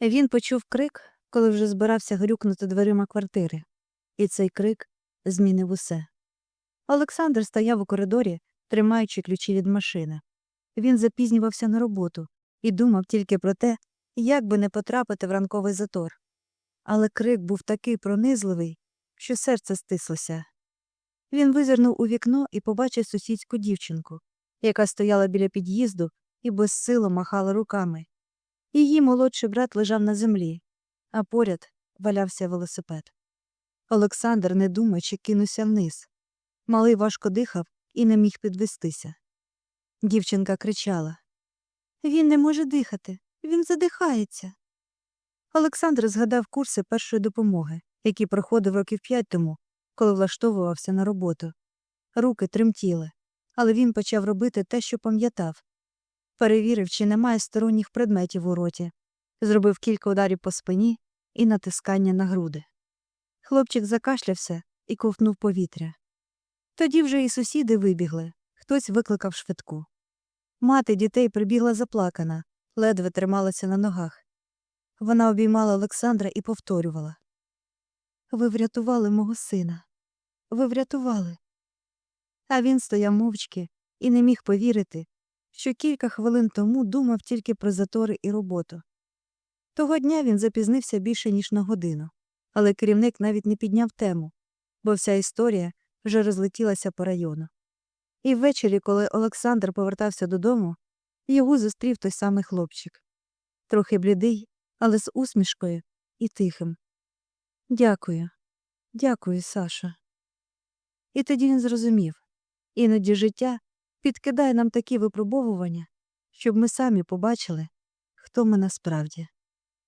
Він почув крик, коли вже збирався грюкнути дверима квартири, і цей крик змінив усе. Олександр стояв у коридорі, тримаючи ключі від машини. Він запізнювався на роботу і думав тільки про те, як би не потрапити в ранковий затор. Але крик був такий пронизливий, що серце стислося. Він визирнув у вікно і побачив сусідську дівчинку, яка стояла біля під'їзду і безсило махала руками. Її молодший брат лежав на землі, а поряд валявся велосипед. Олександр, не думаючи, кинувся вниз. Малий важко дихав і не міг підвестися. Дівчинка кричала Він не може дихати, він задихається. Олександр згадав курси першої допомоги, які проходив років п'ять тому, коли влаштовувався на роботу. Руки тремтіли, але він почав робити те, що пам'ятав. Перевірив, чи немає сторонніх предметів у роті, зробив кілька ударів по спині і натискання на груди. Хлопчик закашлявся і ковтнув повітря. Тоді вже і сусіди вибігли, хтось викликав швидку. Мати дітей прибігла заплакана, ледве трималася на ногах. Вона обіймала Олександра і повторювала Ви врятували мого сина. Ви врятували. А він стояв мовчки і не міг повірити, що кілька хвилин тому думав тільки про затори і роботу. Того дня він запізнився більше, ніж на годину, але керівник навіть не підняв тему, бо вся історія вже розлетілася по району. І ввечері, коли Олександр повертався додому, його зустрів той самий хлопчик. Трохи блідий, але з усмішкою і тихим. Дякую, дякую, Саша. І тоді він зрозумів іноді життя підкидає нам такі випробовування, щоб ми самі побачили, хто ми насправді.